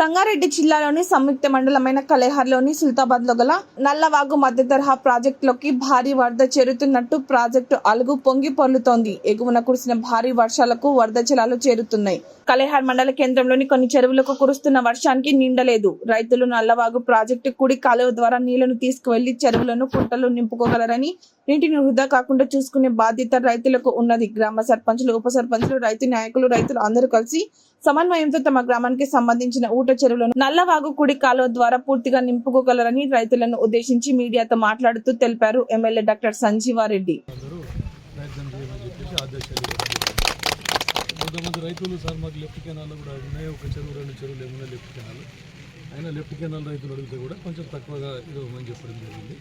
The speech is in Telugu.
సంగారెడ్డి జిల్లాలోని సంయుక్త మండలమైన కలేహర్లోని సుల్తాబాద్లో గల నల్లవాగు మధ్య తరహా ప్రాజెక్టులోకి భారీ వరద చేరుతున్నట్టు ప్రాజెక్టు అలుగు పొంగి పొర్లుతోంది. ఎగువన కురిసిన భారీ వర్షాలకు వరద జలాలు చేరుతున్నాయి. కలేహార్ మండల కేంద్రంలోని కొన్ని చెరువులకు కురుస్తున్న వర్షానికి నిండలేదు. రైతులు నల్లవాగు ప్రాజెక్టు కుడి కాలువ ద్వారా నీళ్ళను తీసుకువెళ్ళి చెరువులను కుంటలు నింపుకోగలరని నీటిని వృధా కాకుండా చూసుకునే బాధ్యత రైతులకు ఉన్నది. గ్రామ సర్పంచులు ఉప సర్పంచులు రైతు నాయకులు రైతులు అందరూ కలిసి సమన్వయంతో తమ గ్రామానికి సంబంధించిన ఊట చెరువులను నల్లవాగు కుడి కాలువ ద్వారా పూర్తిగా నింపుకోగలరని రైతులను ఉద్దేశించి మీడియాతో మాట్లాడుతూ తెలిపారు ఎమ్మెల్యే డాక్టర్ సంజీవారెడ్డి. కొంతమంది రైతులు సార్ మాకు లెఫ్ట్ కెనాల్లో కూడా ఉన్నాయి ఒక చెరువు రెండు చెరువులు ఏమైనా లెఫ్ట్ కెనాల్ అయినా లెఫ్ట్ కెనాల్ రైతులు అడిగితే కూడా కొంచెం తక్కువగా ఇవ్వమని చెప్పడం జరిగింది.